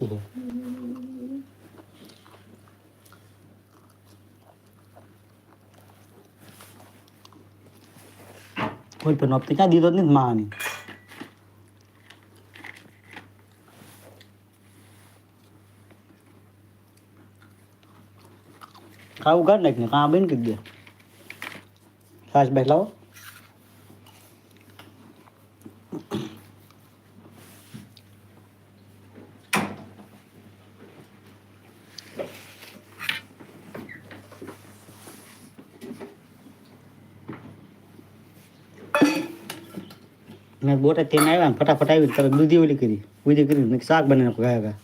કોઈ પણ હપ્તે ક્યાં દીધો જ નહીં માની ખાવું કાઢ નાખ ને કાં બેન કરી દે થઈને આવ્યા ને ફટાફટ આવી તરત દૂધી ઓલી કરી, દૂધી કરી શાક બનાવી ગયા ગયા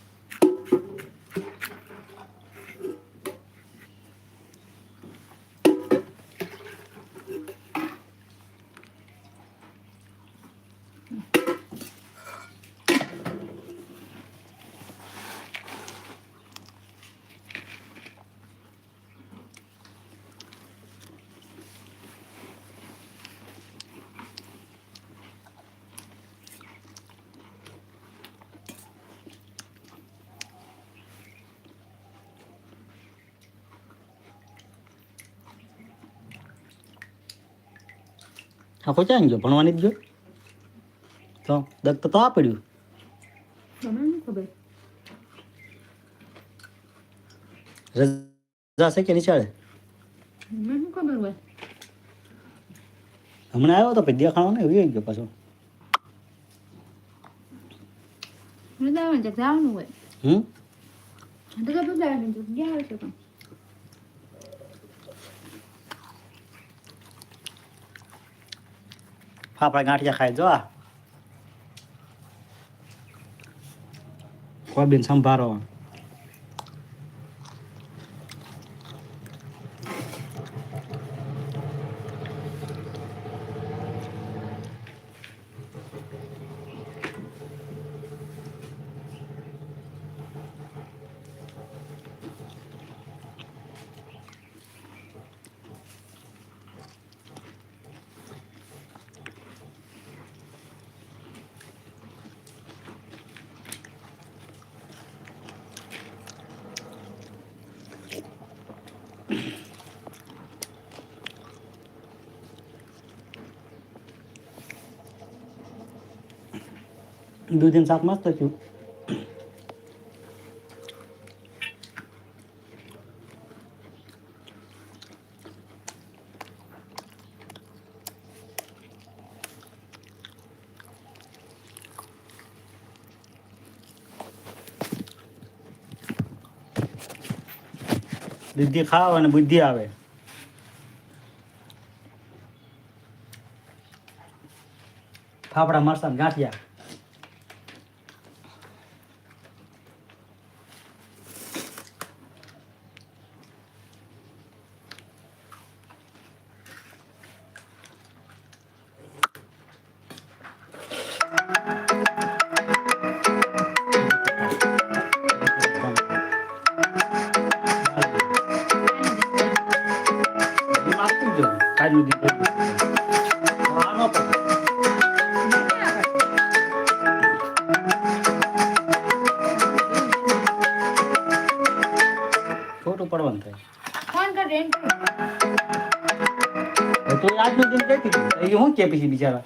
આખો ને ગયો? ભણવાની જ ગયો? તો દત્ત તો આ પડ્યું. રજા છે કે નિશાળે હમણાં આવ્યો તો પછી દેખાણો ને એવી ગયો પાછો. હમ તો તો વૃંદાવન જક ગયા હશે પણ ફાફડા ગાંઠિયા ખાઈ જો કોબીન સંભારો. દૂધીનું શાક મસ્ત થયું બુદ્ધિ ખાવ અને બુદ્ધિ આવે ફાફડા મરસા ગાંઠિયા તો આજનો દિન કઈ એ શું કે પછી બિચારા?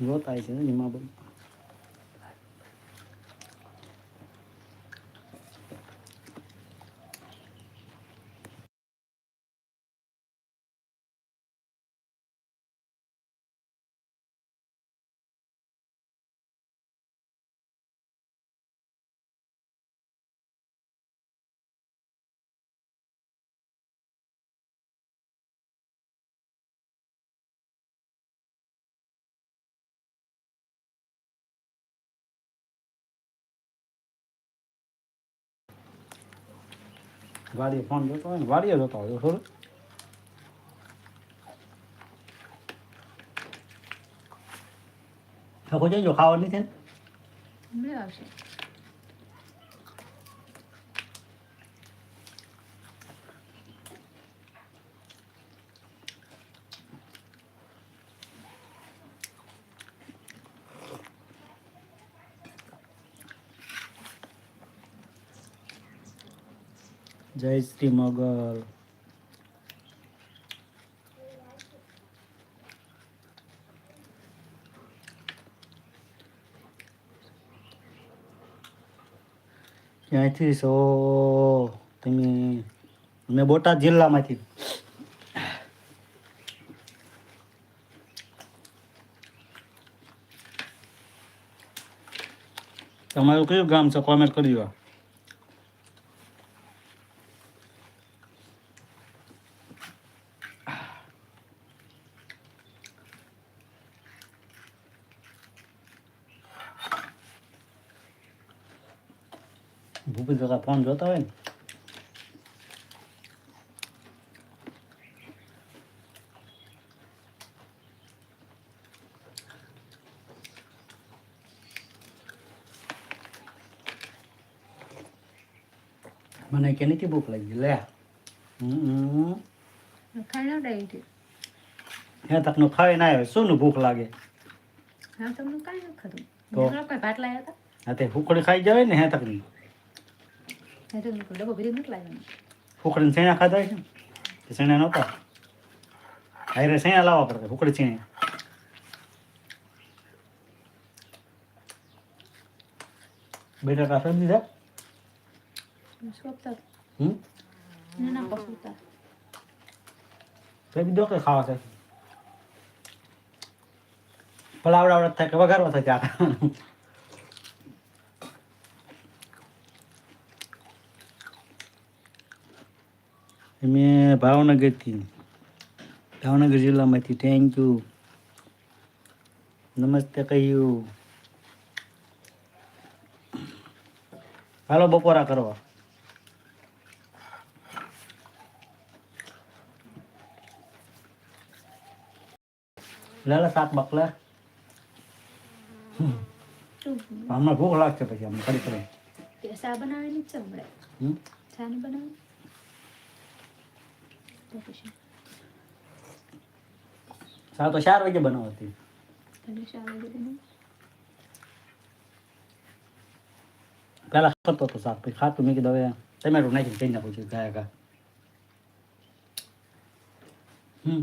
જોતા છે ને એમાં બધું ફોન જોતો હોય ને વાડીએ જોતો હોય થોડું થકો જઈજો ખાવા નથી ને? આવશે. જય શ્રી મોગલ. ક્યાંથી છો? તમે, અમે બોટાદ જિલ્લામાંથી. તમારું કયું ગામ છે? કોમેન્ટ કરી કરજો. ભૂપેશ કાકા ફોન જોતા હોય ને મને કે નથી ભૂખ લાગી. લે. ખાઈ ના હતી હે તકનું ખાઈ ના આવે શું નું ભૂખ લાગે? હા તમને કાંઈ નથી ખાધું. તો? ભાત લાવ્યા હતા? હા તે ફૂકડી ખાઈ જાય ને હે તકની ડબ્બો ભરી નથી લાવ્યો ફૂકડીને શેણા ખાધા હોય છે શેણા નહોતા હારે શેણા લાવવા પડતા ફૂકડી હમ ના પસુતા તો બીજો કઈ ખાવા છે ભલા આવડા આવડા થાય કે વઘારવા થાય ત્યાં મેં ભાવનગરથી. ભાવનગર જિલ્લામાંથી થેન્ક યુ નમસ્તે કહ્યું. હાલો બપોરા કરવા. લાલા શાક બકલા હમણાં ભૂખ લાગશે પછી અમને બનાવેલી છે હમણાં? હમ? તો તો. ચાર વાગે બનાવતી પેલા ખાતો હતો શાક પછી ખાતું મેં કીધું હવે ટમેટું નાખીને કરી નાખું છું ગયા ગા હમ.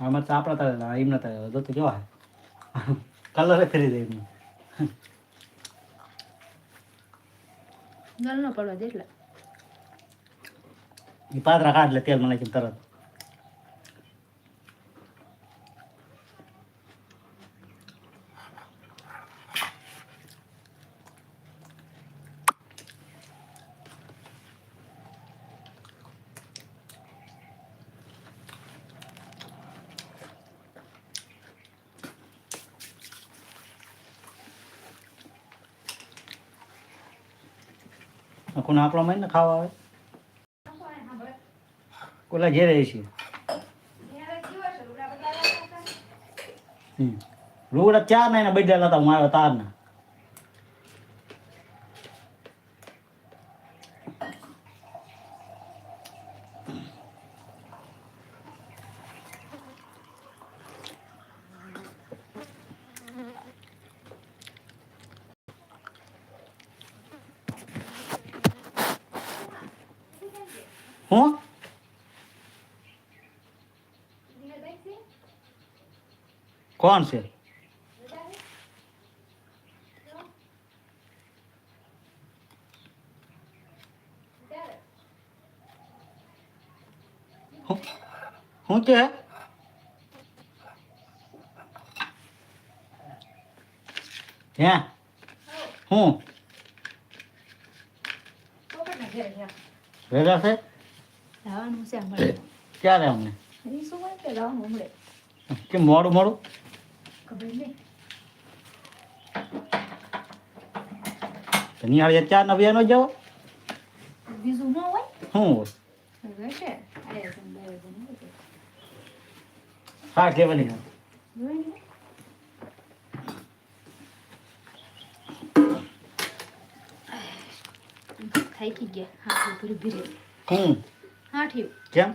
આમાં આપણા તારે એમના તારે તો કેવા કલર ફેરી દે એમનું. ગલ ન પડવા દે એટલે એ પાતરા કાઢ લે તેલમાં નાખીને તરત કોને આપણો મહિને ને ખાવા આવે કોલા રહે છે. લુગડા ચાર ના એના બદલેલા હતા મારા તારના હું કોણ છે શું હું કે? હે હું? ભેગા છે ક્યારે અમને? કે મોડું મોડું? ખબર નહીં તો નિહાળી ચાર નવ્યા નો જાવ બીજું ન હોય? શું હા કેવાની. હા. થાકી ગયા હાથી ભરી ભરી. હું? હાથી કેમ?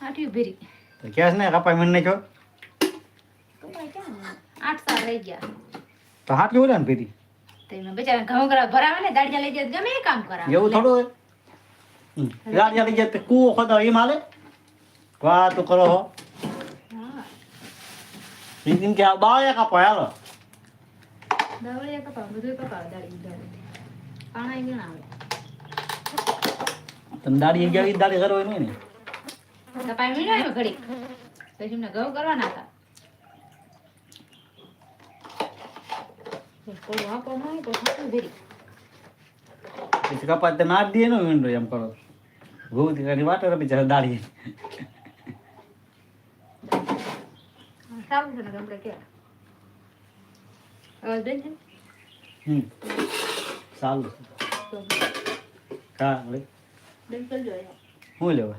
હાઠી ભરી. તો ક્યાં ને? કપાઈ મને છો કપાઈ ક્યાં? આઠ સાલ રહી ગયા. તો હાથ કેવું ને પીધી તો એમાં ઘઉં ભરાવે ને દાડિયા લઈ જાય ગમે એ કામ કરાવે. એવું થોડું હોય? દાડિયા લઈ જાય તો કૂવો ખોદો માલે વાહ તો કરો હો. એમ કે આ બાળે કાપો હાલો. દાવડિયા કપાવ બધું કપાવ દાડી દાડી. પાણા ય ઘણા આવે. તમે દાડી ગયા દાડી કરો એનું ને? કપાઈ મીઠા ઘડી પછી એમને ઘઉં કરવાના હતા થોડું આપો હોય તો સાચું ભેરી પછી કપાત તે નાખ દે નો વિંડો એમ કરો. ભૂત કરી વાટો રમી જાય દાડી સારું ને હા. શું લેવા?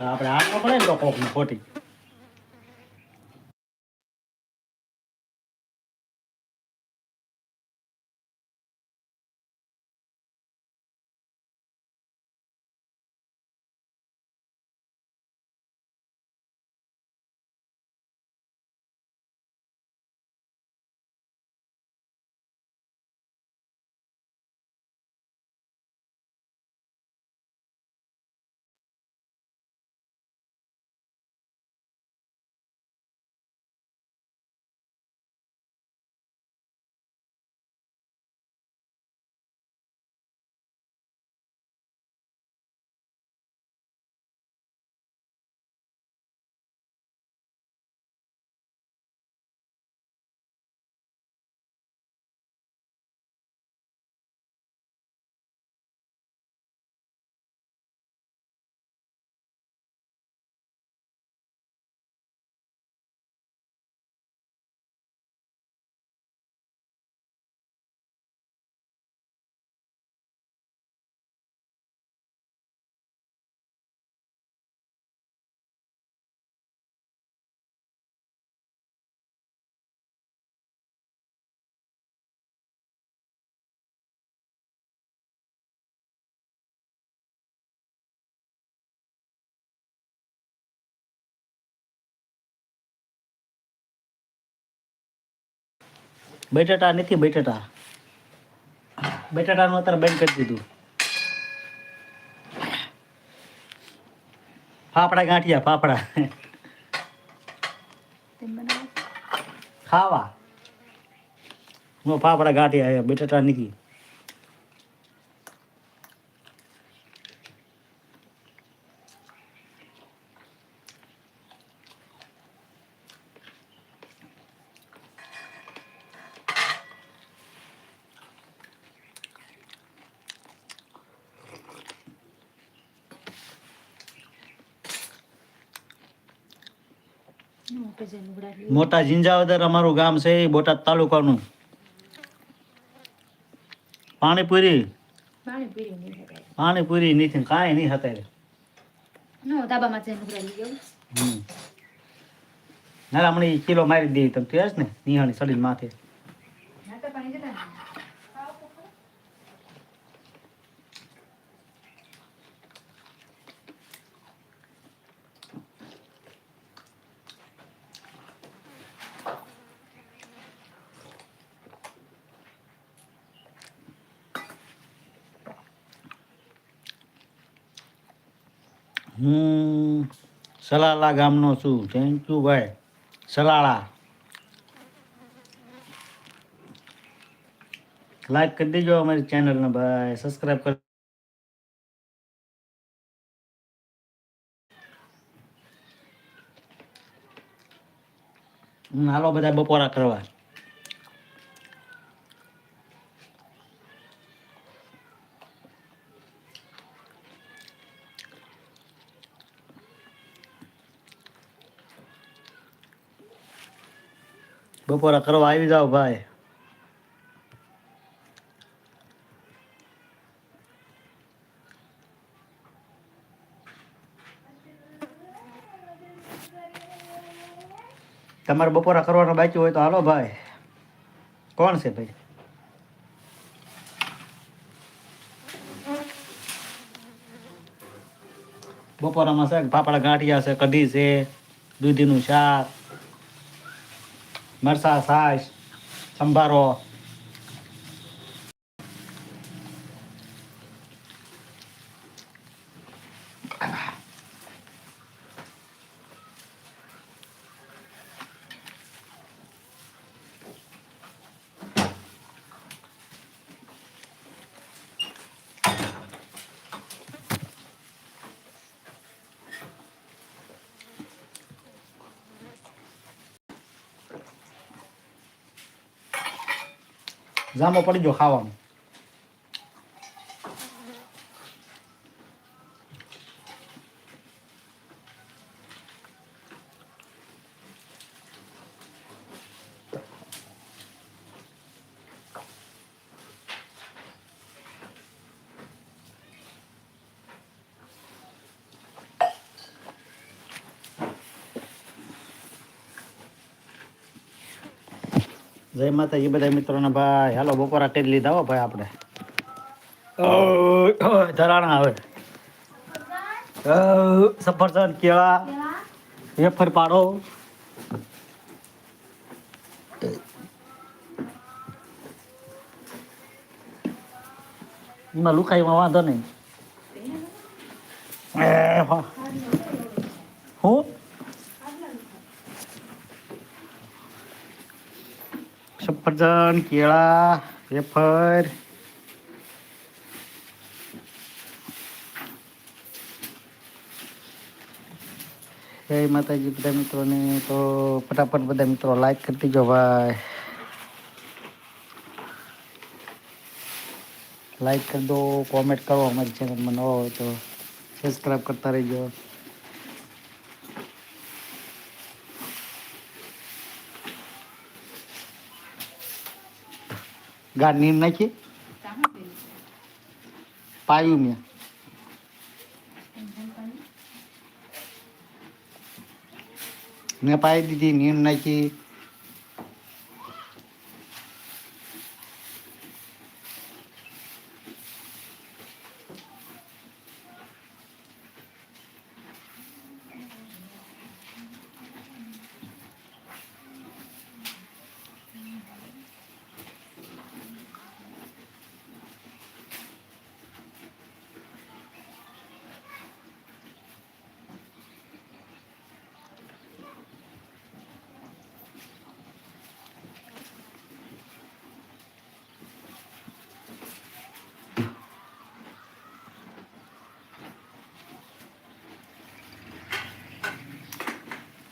આપણે હાથમાં પડે ને તો કોક ખોટી. બટેટા નથી, બટેટા. બટેટાનું અત્યારે બંધ કરી દીધું. ફાફડા ગાંઠિયા, ફાફડા. ખાવા. હું ફાફડા ગાંઠિયા બટેટા નથી. મોટા ઝીંઝાવદર અમારું ગામ છે એ બોટાદ તાલુકાનું. પાણીપુરી? પાણી નહીં પાણીપુરી નથી કાંઈ નહીં હતા હમણાં કિલો મારી દઈએ તમે ને નિહાળી સડી માથે નાસ્તા પાણી જતા ને હું સલાલા ગામનો છું. થેન્ક યુ ભાઈ. સલાળા. લાઈક કરી દેજો અમારી ચેનલને ભાઈ. સબસ્ક્રાઈબ કરી હાલો બધા બપોરા કરવા. બપોરા કરવા આવી જાઓ ભાઈ. તમારે બપોરા કરવાનો બાકી હોય તો હાલો ભાઈ. કોણ છે ભાઈ? બપોરામાં શાક પાપડા ગાંઠિયા છે, કઢી છે, દૂધીનું શાક. મરસા છાશ સંભારો જામો પડી ગયો ખાવાનું. જય માતાજી બધા મિત્રોને ભાઈ. હાલો બપોરા ટેજ લીધા હો ભાઈ આપણે. ધરાણા આવે ઓય, સફરજન કેળા વેફર પાડો. એમાં લુકાઈમાં વાંધો નહીં. હા. સફરજન, કેળા, વેફર. જય માતાજી બધા મિત્રોને, તો ફટાફટ બધા મિત્રો લાઈક કરી દેજો ભાઈ. લાઈક કરી દો કોમેન્ટ કરો, અમારી ચેનલમાં નવા હોય તો સબસ્ક્રાઈબ કરતા રહેજો. ગાડ નીમ નાખી. પાયું મેં. મેં પાઈ દીધી નીમ નાખી.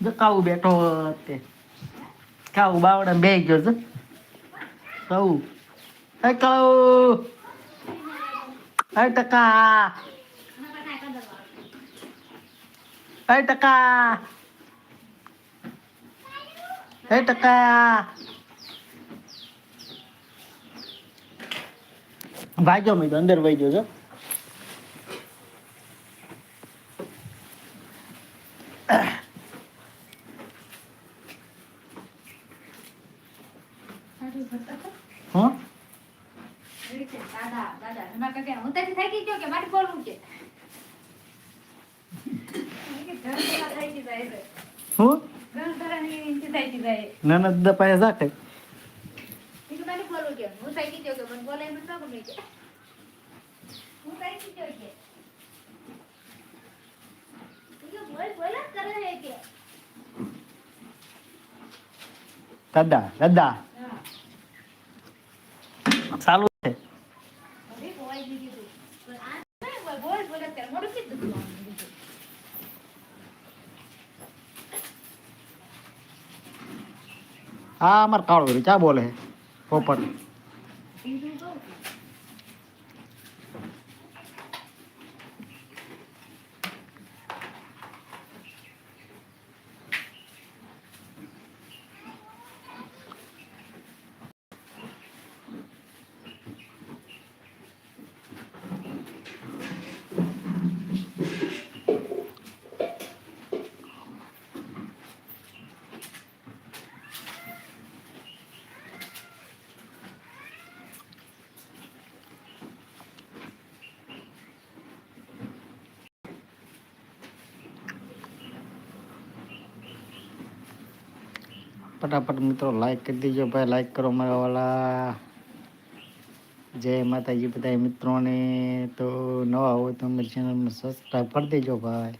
જો કાવું બેઠો તે કાવું બાવડા બે ગયો છે કઉ હે કઉ હે ટકા હે ટકા હે ટકા ભાગ્યો મેં તો અંદર વહી ગયો છો હા દાદા દાદા એમાં કાંઈ હું ત્યાંથી થાકી ગયો કે મારે બોલવું છે ઘર ભરા થાકી જાય છે. હું ઘર ભરાની નીચે થાકી જાય. નનદ પાસે જાતે મેં કીધું મારે બોલવું છે. હું થાકી ગયો કે મને બોલે એમ ન ગમે કે. હું થાકી ગયો કે. મેં કીધું બોલ બોલ જ કરે છે કે. દાદા દાદા હા. ચાલુ છે હવે બોલાઈ બી દીધું. પણ આ નહીં બોલ, બોલ બોલ અત્યારે મોઢું કીધું તું આમ બીજું. હા અમાર કાળો ચા બોલે પોપટ. ફટાફટ મિત્રો લાઈક કરી દેજો ભાઈ લાઈક કરો મારા વાલા. જય માતાજી બધા મિત્રોને. તો નવા હોય તો અમારી ચેનલને સબસ્ક્રાઈબ કરી દેજો ભાઈ.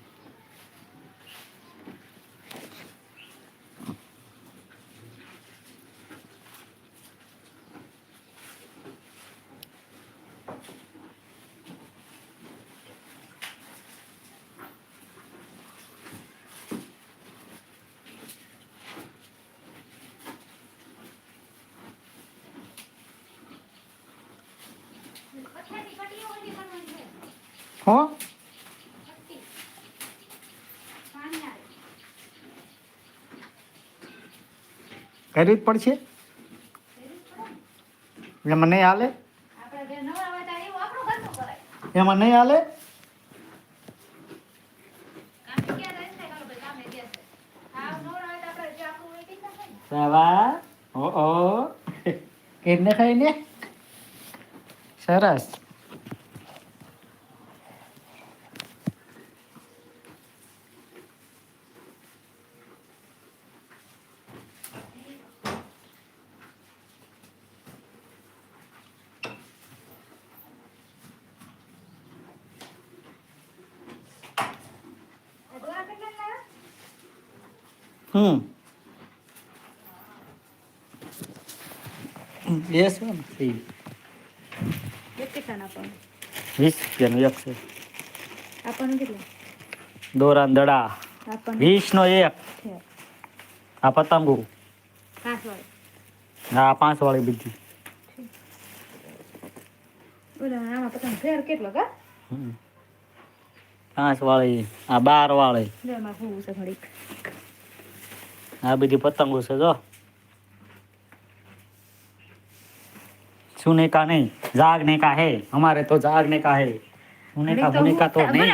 કરવી જ પડશે? એમાં નહીં હાલે. એમાં નહીં હાલે? કામે ક્યાં રહે ખાઈને? ચાલો ભાઈ કામે ગયા છે. હાવ નવરા હોય તો આપણે જે આપણું હોય તે જ નાખાય ને. સવા ઓ ઓ કેને ખાઈને સરસ આ દોરા કેટલા લાવ્યા? હમ એ શું નથી એક કેટલાના આપવાનું? વીસ રૂપિયાનું એક છે આપવાનું કેટલા? દોરા દડા આપવાનું વીસ નો એક છે. આ પતંગો પાંચ વાળી. આ પાંચ વાળી બધી ઓલા આમાં પતંગ ફેર કેટલો કા? હમ. પાંચ વાળી આ બાર વાળી જો એમાં ફૂવું છે ઘડીક. આ બધી પતંગો છે જો. કા નહીં? જાગ ને કા હે. અમારે તો જાગ ને કા હે સુનેકા સુનેકા તો નહીં.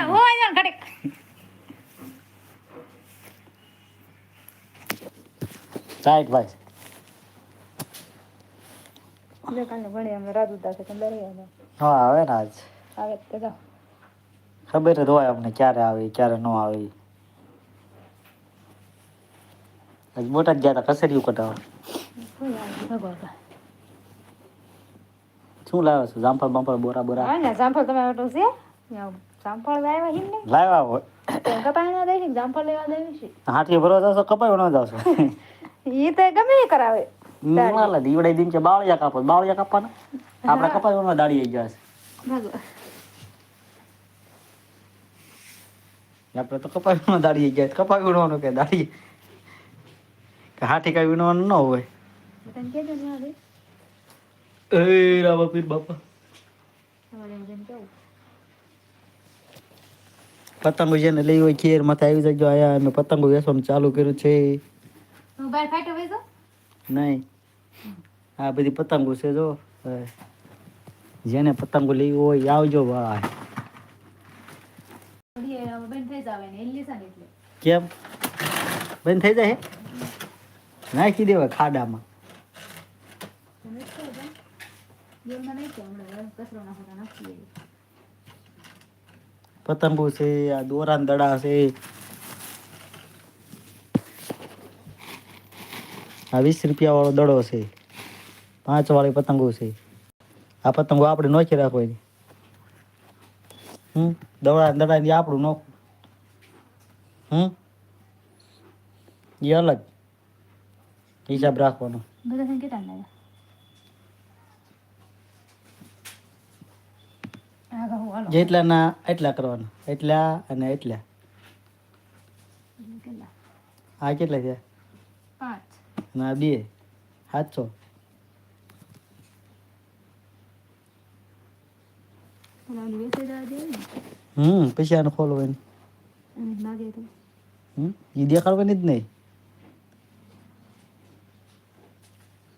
સાહેબ ભાઈ. હા આવે ને આજ. ખબર જ હોય અમને ક્યારે આવે ક્યારે નો આવે. આજ બોટાદ ગયા હતા કસરિયું કટાવા કોઈ આવે ભગવાન. શું લાવ્યો છો જામફળ બામફળ બોરા બોરા હા ને જામફળ તમે આટલું છે જામફળ લાવ્યા હિમ ને લાવ્યા હોય કપાઈ ના દઈ જામફળ લેવા છે હાથી ભરવા જશો કપાયો ન જશો ઈ તો ગમે એ કરાવે માલા દીવડાઈ દિન છે બાવળિયા કાપો બાવળિયા કાપવાના આપણે કપાયો ન દાડી આવી જશે આપણે તો કપાયું ન દાડી ગયા કપાઈ નો કે દાડી હાથી કઈ વિનવાનું ન હોય તને કેજો ને આવે એ રામા પીર બાપા તમારે એમ જેમ કેવું પતંગો જેને લઈ હોય ખેર માથે આવી જજો આયા અમે પતંગો વેચવાનું ચાલુ કર્યું છે હું બહાર ફાટો વેચો નહીં આ બધી પતંગો છે જો હવે. જેને પતંગો લેવી હોય એ આવજો ભાઈ થોડી એ હવે બંધ થઈ જાવે ને એલી સાને એટલે કેમ બંધ થઈ જાય હે? નાખી દેવા ખાડામાં. પતંગો છે, આ દોરાન દડા છે. આ વીસ રૂપિયા વાળો દડો છે. પાંચ વાળી પતંગો છે. આ પતંગો આપણે નોખી રાખવાની. હમ? દડા દડા આપણું નોખું હમ? એ અલગ. હિસાબ રાખવાનો બધા થઈને કેટલા લાવ્યા જેટલા ના એટલા કરવાના એટલા અને એટલા આ કેટલા થયા પાંચ આ બે સાતસો ને હમ પછી આને ખોલવાની હમ એ દેખાડવાની જ નહીં